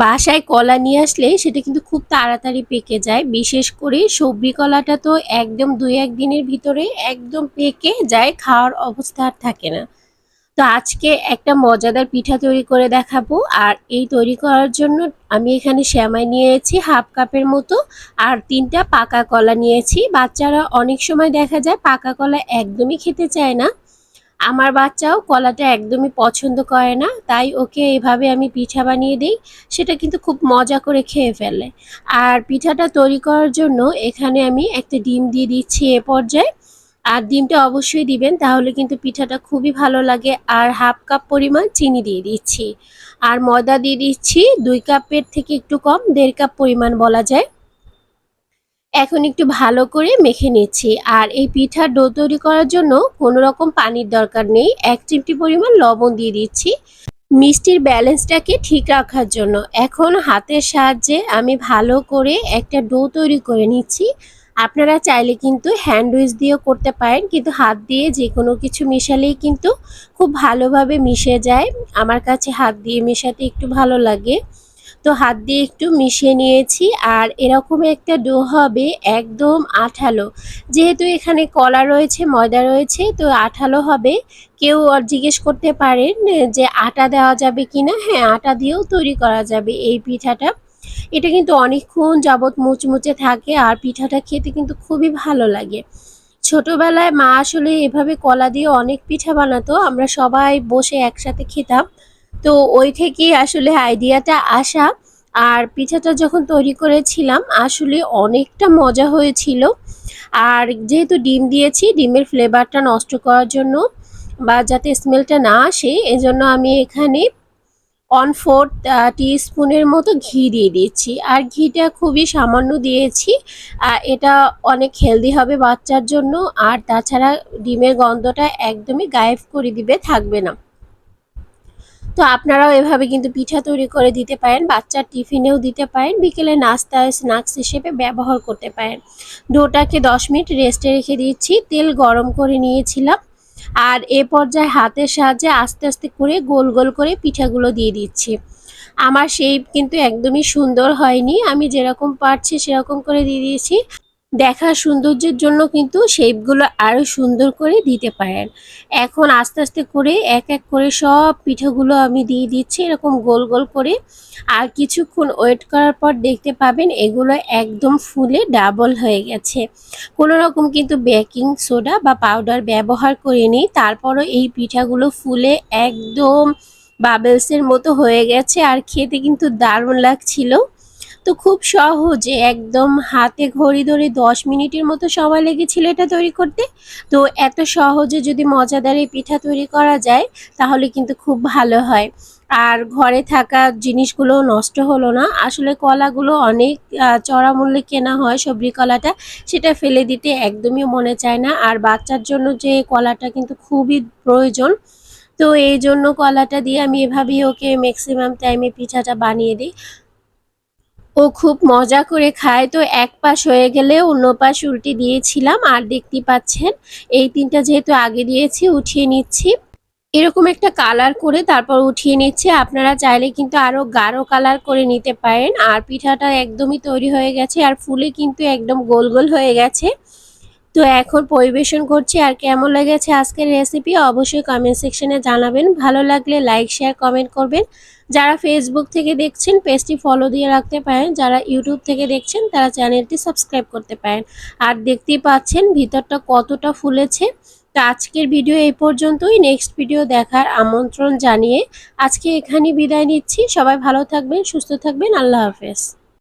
বাসায় কলা নিয়ে আসলে সেটা কিন্তু খুব তাড়াতাড়ি পেকে যায়। বিশেষ করে সবরি কলাটা তো একদম দুই এক দিনের ভিতরে একদম পেকে যায়, খাওয়ার অবস্থা আর থাকে না। তো আজকে একটা মজাদার পিঠা তৈরি করে দেখাবো। আর এই তৈরি করার জন্য আমি এখানে শ্যামাই নিয়েছি হাফ কাপের মতো আর তিনটা পাকা কলা নিয়েছি। বাচ্চারা অনেক সময় দেখা যায় পাকা কলা একদমই খেতে চায় না। আমার বাচ্চাও কলাটা একদমই পছন্দ করে না, তাই ওকে এভাবে আমি পিঠা বানিয়ে দিই, সেটা কিন্তু খুব মজা করে খেয়ে ফেলে। আর পিঠাটা তৈরি করার জন্য এখানে আমি একটা ডিম দিয়ে দিচ্ছি এ পর্যায়ে। আর ডিমটা অবশ্যই দিবেন, তাহলে কিন্তু পিঠাটা খুবই ভালো লাগে। আর হাফ কাপ পরিমাণ চিনি দিয়ে দিচ্ছি। আর ময়দা দিয়ে দিচ্ছি, দুই কাপের থেকে একটু কম, দেড় কাপ পরিমাণ বলা যায়। এখন একটু ভালো করে মেখে নিচ্ছি। আর এই পিঠার ডো তৈরি করার জন্য কোনো রকম পানির দরকার নেই। এক চিমটি পরিমাণ লবণ দিয়ে দিচ্ছি। মিষ্টির ব্যালেন্সটাকে ঠিক রাখার জন্য। এখন হাতের সাহায্যে আমি ভালো করে একটা ডো তৈরি করে নিচ্ছি। আপনারা চাইলে কিন্তু হ্যান্ড উইচ দিয়েও করতে পারেন, কিন্তু হাত দিয়ে যে কোনো কিছু মেশালেই কিন্তু খুব ভালোভাবে মিশে যায়। আমার কাছে হাত দিয়ে মেশাতে একটু ভালো লাগে। তো হাত দিয়ে একটু মিশিয়ে নিয়েছি আর এরকম একটা ডো হবে একদম আঠালো। যেহেতু এখানে কলা রয়েছে, ময়দা রয়েছে, তো আঠালো হবে। কেউ আর জিজ্ঞেস করতে পারেন যে আটা দেওয়া যাবে কিনা? হ্যাঁ আটা দিয়েও তৈরি করা যাবে এই পিঠাটা। এটা কিন্তু অনেকক্ষণ যাবৎ মুচমুচে থাকে আর পিঠাটা খেতে কিন্তু খুবই ভালো লাগে। ছোটবেলায় মা আসলে এভাবে কলা দিয়ে অনেক পিঠা বানাতো। আমরা সবাই বসে একসাথে খেতাম। তো ওই থেকেই আসলে আইডিয়াটা আসা। আর পিঠাটা যখন তৈরি করেছিলাম, আসলে অনেকটা মজা হয়েছিল। আর যেহেতু ডিম দিয়েছি, ডিমের ফ্লেভারটা নষ্ট করার জন্য বা যাতে স্মেলটা না আসে, এজন্য আমি এখানে ওয়ান ফোর্থ টি স্পুনের মতো ঘি দিয়ে দিয়েছি আর ঘিটা খুবই সামান্য দিয়েছি। এটা অনেক হেলদি হবে বাচ্চার জন্য। আর তাছাড়া ডিমের গন্ধটা একদমই গায়েব করে দিবে, থাকবে না। তো আপনারাও এভাবে কিন্তু পিঠা তৈরি করে দিতে পারেন, বাচ্চার টিফিনেও দিতে পারেন, বিকেলে নাস্তা স্ন্যাক্স হিসেবে ব্যবহার করতে পারেন। ডোটাকে দশ মিনিট রেস্টে রেখে দিচ্ছি তেল গরম করে নিয়েছিলাম আর এ পর্যায়ে হাতের সাহায্যে আস্তে আস্তে করে গোল গোল করে পিঠাগুলো দিয়ে দিচ্ছি। আমার শেপ কিন্তু একদমই সুন্দর হয়নি, আমি যেরকম পারছি সেরকম করে দিয়ে দিয়েছি। দেখার সৌন্দর্যের জন্য কিন্তু শেপগুলো আরও সুন্দর করে দিতে পারেন। এখন আস্তে আস্তে করে এক এক করে সব পিঠাগুলো আমি দিয়ে দিচ্ছি, এরকম গোল গোল করে। আর কিছুক্ষণ ওয়েট করার পর দেখতে পাবেন এগুলো একদম ফুলে ডাবল হয়ে গেছে। কোনো রকম কিন্তু বেকিং সোডা বা পাউডার ব্যবহার করিনি তারপরও এই পিঠাগুলো ফুলে একদম বাবেলসের মতো হয়ে গেছে। আর খেতে কিন্তু দারুণ লাগছিল। তো খুব সহজে একদম হাতে ঘড়ি ধরে দশ মিনিটের মতো সময় লেগেছিল এটা তৈরি করতে। তো এত সহজে যদি মজাদার এই পিঠা তৈরি করা যায়, তাহলে কিন্তু খুব ভালো হয়। আর ঘরে থাকা জিনিসগুলো নষ্ট হলো না। আসলে কলাগুলো অনেক চড়া মূল্যে কেনা হয় সবজি কলাটা, সেটা ফেলে দিতে একদমই মনে চায় না। আর বাচ্চার জন্য যে কলাটা কিন্তু খুবই প্রয়োজন, তো এই জন্য কলাটা দিয়ে আমি এভাবেই ওকে ম্যাক্সিমাম টাইমে পিঠাটা বানিয়ে দিই। ও খুব মজা করে খায়। তো এক পাশ হয়ে গেলে অন্য পাশ উল্টে দিয়েছিলাম। আর দেখতে পাচ্ছেন, এই তিনটা যেহেতু আগে দিয়েছি, উঠিয়ে নিচ্ছি। এরকম একটা কালার করে তারপর উঠিয়ে নিচ্ছে। আপনারা চাইলে কিন্তু আরও গাঢ় কালার করে নিতে পারেন। আর পিঠাটা একদমই তৈরি হয়ে গেছে। আর ফুলে কিন্তু একদম গোল গোল হয়ে গেছে। তো এখন পরিবেশন করছি আর কেমন লেগেছে আজকের রেসিপি অবশ্যই কমেন্ট সেকশনে জানাবেন। ভালো লাগলে লাইক শেয়ার কমেন্ট করবেন। যারা ফেসবুক থেকে দেখছেন পেজটি ফলো দিয়ে রাখতে পারেন। যারা ইউটিউব থেকে দেখছেন, তারা চ্যানেলটি সাবস্ক্রাইব করতে পারেন। আর দেখতেই পাচ্ছেন ভিতরটা কতটা ফুলেছে। তো আজকের ভিডিও এই পর্যন্তই। নেক্সট ভিডিও দেখার আমন্ত্রণ জানিয়ে আজকে এখানেই বিদায় নিচ্ছি। সবাই ভালো থাকবেন, সুস্থ থাকবেন। আল্লাহ হাফেজ।